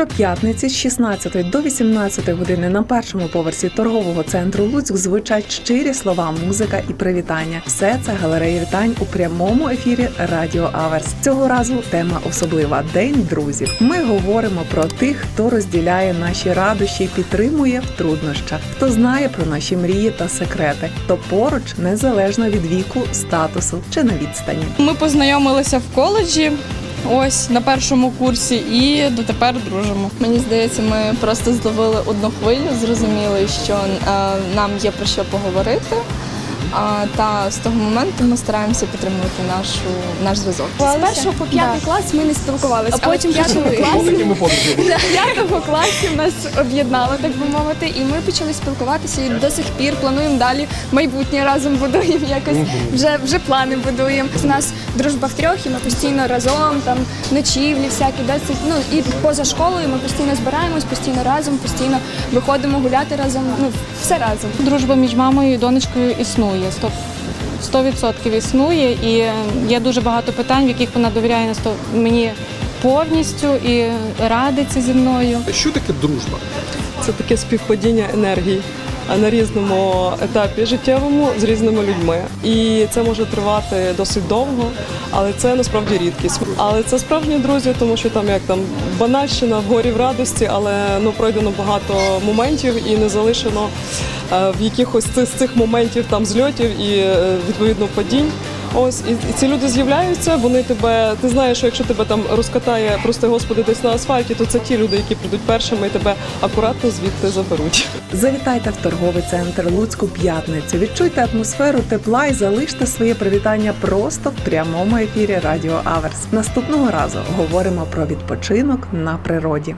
Щоп'ятниці з 16 до 18 години на першому поверсі торгового центру Луцьк звучать щирі слова, музика і привітання. Все це галерея вітань у прямому ефірі Радіо Аверс. Цього разу тема особлива День друзів. Ми говоримо про тих, хто розділяє наші радощі, підтримує в труднощах, хто знає про наші мрії та секрети, хто поруч незалежно від віку, статусу чи на відстані. Ми познайомилися в коледжі. Ось на першому курсі і дотепер дружимо. Мені здається, ми просто зловили одну хвилю, зрозуміли, що е, нам є про що поговорити. Та з того моменту ми стараємося підтримувати нашу наш зв'язок. З першого по п'ятий клас ми не спілкувалися, а потім в п'ятому класі в п'ятому класі нас об'єднало, так би мовити, і ми почали спілкуватися і до сих пір плануємо далі майбутнє разом будуємо якось. Вже вже плани будуємо. У нас дружба в трьох, і ми постійно разом, там ночівлі, всякі досить. Ну і поза школою ми постійно збираємось, постійно разом, постійно виходимо гуляти разом. Ну все разом. Дружба між мамою і донечкою існує. Сто- 100% існує, і є дуже багато питань, в яких вона довіряє на сто- мені повністю і радиться зі мною. Що таке дружба? Це таке співпадіння енергії на різному етапі життєвому з різними людьми. І це може тривати досить довго, але це насправді рідкість. Але це справжні друзі, тому що там як там банальщина в горі в радості, але ну пройдено багато моментів і не залишено е, в якихось з цих моментів там зльотів і е, відповідно падінь. Ось і, ці люди з'являються. Вони тебе. Ти знаєш, що якщо тебе там розкатає, прости господи, десь на асфальті, то це ті люди, які прийдуть першими і тебе акуратно звідти заберуть. Завітайте в торговий центр Луцьку п'ятницю. Відчуйте атмосферу тепла і залиште своє привітання просто в прямому ефірі Радіо Аверс. Наступного разу говоримо про відпочинок на природі.